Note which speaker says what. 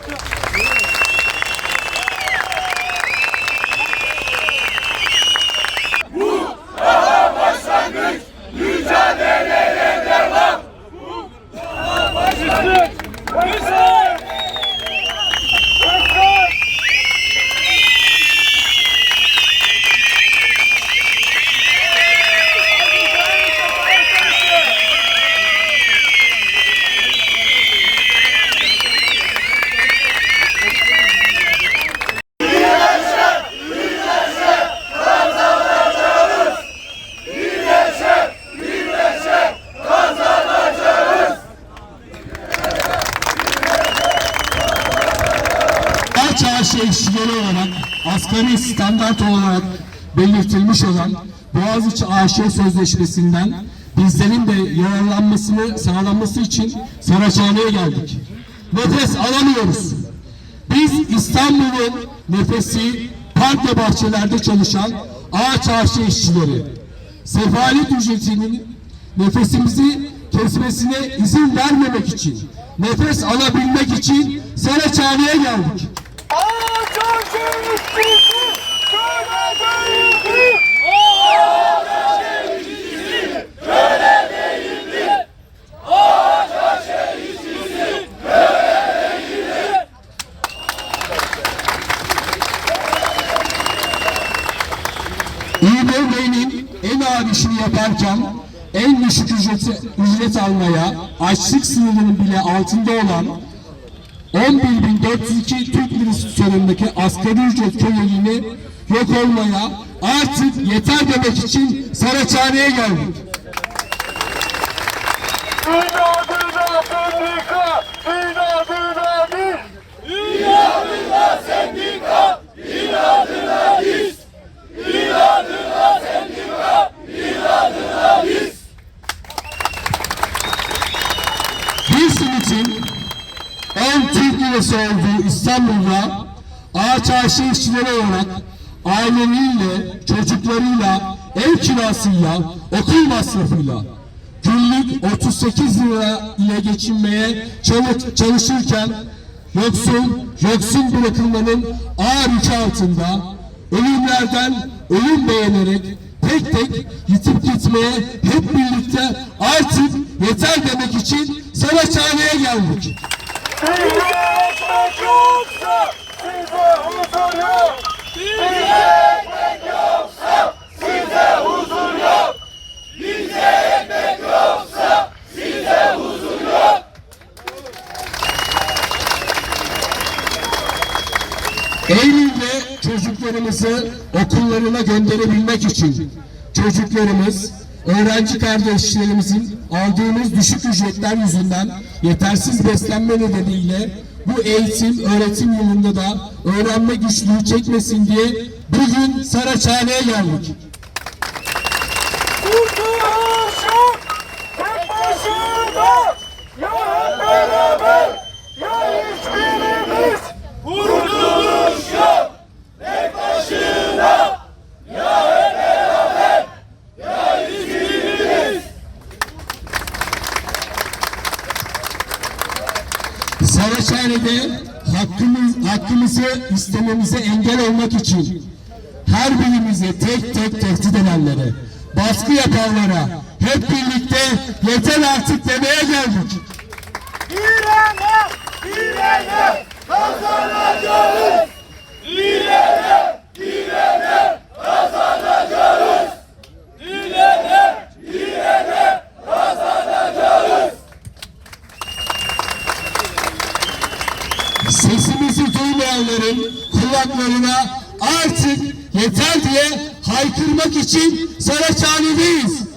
Speaker 1: ちは。Çarşı işçileri olarak asgari standart olarak belirtilmiş olan Boğaziçi AŞ Sözleşmesi'nden bizlerin de yararlanmasını sağlanması için Saraçhane'ye geldik. Nefes alamıyoruz. Biz İstanbul'un nefesi park ve bahçelerde çalışan ağaç çarşı işçileri. Sefalet ücretinin nefesimizi kesmesine izin vermemek için, nefes alabilmek için Saraçhane'ye geldik. İBB'nin en ağır işini yaparken en düşük ücreti, ücret almaya açlık sınırının bile altında olan 11.402 Türk Lirası tutarındaki asgari ücret köleliğini yok olmaya artık yeter demek için Saraçhane'ye geldik.
Speaker 2: İnadına sendika,
Speaker 1: Simitin 10 Türk lirası olduğu İstanbul'da ağaç ağaçlı işçileri olarak aileleriyle, çocuklarıyla, ev kirasıyla, okul masrafıyla günlük 38 lira ile geçinmeye çalış- çalışırken yoksul, yoksul bırakılmanın ağır yükü altında ölümlerden ölüm beğenerek tek tek yitip gitmeye hep birlikte artık yeter demek için Saraçhane'ye geldik.
Speaker 2: Size ekmek yoksa size huzur yok. Size ekmek size huzur yok. Bize ekmek size huzur.
Speaker 1: Eylül'de çocuklarımızı okullarına gönderebilmek için çocuklarımız, öğrenci kardeşlerimizin aldığımız düşük ücretler yüzünden yetersiz beslenme nedeniyle bu eğitim, öğretim yılında da öğrenme güçlüğü çekmesin diye bugün Saraçhane'ye geldik.
Speaker 2: Kurtuluş yok. Tek
Speaker 1: Saraçhane'de hakkımız, hakkımızı istememize engel olmak için her birimizi tek tek tehdit edenlere, baskı yapanlara hep birlikte yeter artık demeye geldik.
Speaker 2: İrene, İrene kazanacağız. İrene, İrene kazanacağız. İrene, İrene kazanacağız.
Speaker 1: Sesimizi duymayanların kulaklarına artık yeter diye haykırmak için Saraçhane'deyiz.